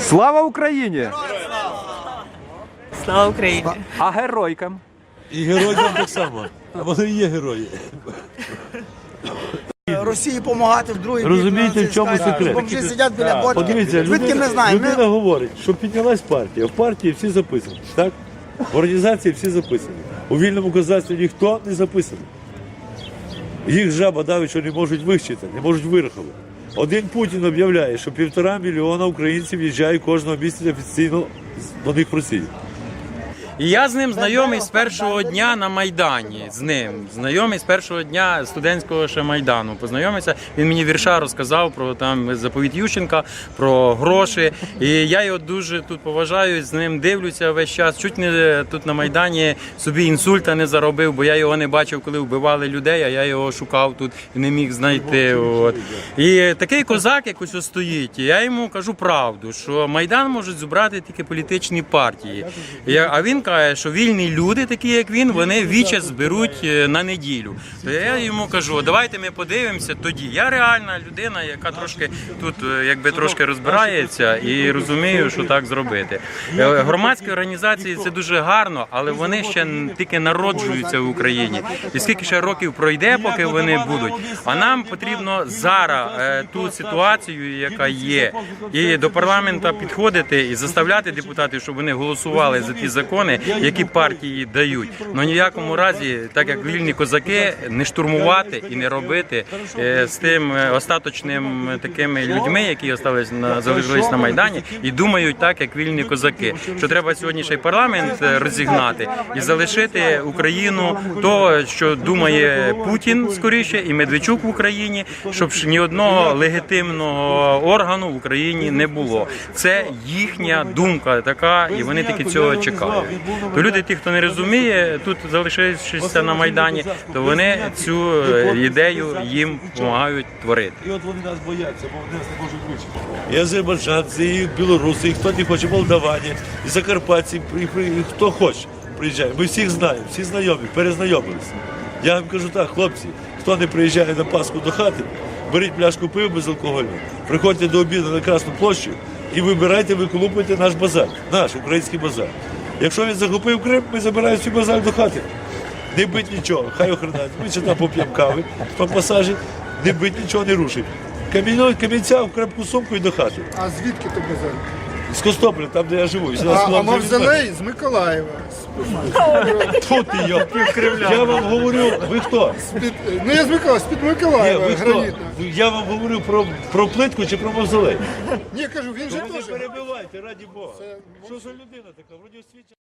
Слава Україні! Слава Україні! А геройкам? І героям так само. Вони і є герої. Росії допомагати в другий бік. Розумієте, в чому секрет? Бомжі сидять біля бочки. Подивіться, Звідки людина, ми знаємо? людина говорить, що піднялась партія. В партії всі записані. Так? В організації всі записані. У вільному козацтві ніхто не записаний. Їх жаба давить, що не можуть вивчити, не можуть вирахувати. Один Путін об'являє, що півтора мільйона українців їжджають кожного місяця офіційно до них в Росію. І я з ним знайомий з першого дня на Майдані. З ним знайомий з першого дня студентського ще майдану. Познайомився. Він мені вірша розказав про там заповідь Ющенка, про гроші. І я його дуже тут поважаю. З ним дивлюся весь час. Чуть не тут на майдані собі інсульта не заробив, бо я його не бачив, коли вбивали людей. А я його шукав тут і не міг знайти. От і такий козак якось стоїть. Я йому кажу правду, що майдан можуть зібрати тільки політичні партії. А він каже, що вільні люди, такі як він, вони віче зберуть е, на неділю. То я йому кажу, давайте ми подивимося тоді. Я реальна людина, яка трошки тут е, якби трошки розбирається і розумію, що так зробити. Е, Громадські організації це дуже гарно, але вони ще тільки народжуються в Україні. І скільки ще років пройде, поки вони будуть. А нам потрібно зараз ту ситуацію, яка є, і до парламента підходити і заставляти депутатів, щоб вони голосували за ті закони, які партії дають. Ну ніякому разі, так як вільні козаки, не штурмувати і не робити е, з тим е, остаточним такими людьми, які остались на залишились на майдані, і думають так, як вільні козаки. Що треба сьогодні ще й парламент е, розігнати і залишити Україну то, що думає Путін скоріше, і Медведчук в Україні, щоб ж ні одного легітимного органу в Україні не було. Це їхня думка така, і вони тільки цього чекають. То люди, ті, хто не розуміє, тут залишившися на майдані, то вони цю е, ідею їм допомагають творити. І от вони нас бояться, бо вони нас не можуть вичити. І азербайджанці, і білоруси, і хто не хоче, молдавані, і закарпатці, і, і, і хто хоче приїжджає. Ми всіх знаємо, всі знайомі, перезнайомилися. Я вам кажу так, хлопці, хто не приїжджає на Пасху до хати, беріть пляшку пива безалкогольного, приходьте до обіду на Красну площу і вибирайте, виколупуйте наш базар, наш український базар. Якщо він захопив Крим, ми забираємо цю базар до хати. Не бить нічого, хай охраняють. Ми ще там поп'ємо кави по пасажі, не бить нічого, не рушить. Камінь, камінця в крепку сумку і до хати. А звідки ти базар? З Костополя, там, де я живу. А, а мавзолей з Миколаєва. Тут його. Я вам говорю, ви хто? З-під, ну я з Миколаєва, з-під Ні, Миколаєва, ви хто? гранітна. Я вам говорю про, про плитку чи про мавзолей. Ні, кажу, він же Ви не теж. перебивайте, раді Бога. Що за людина така? Вроді освічена.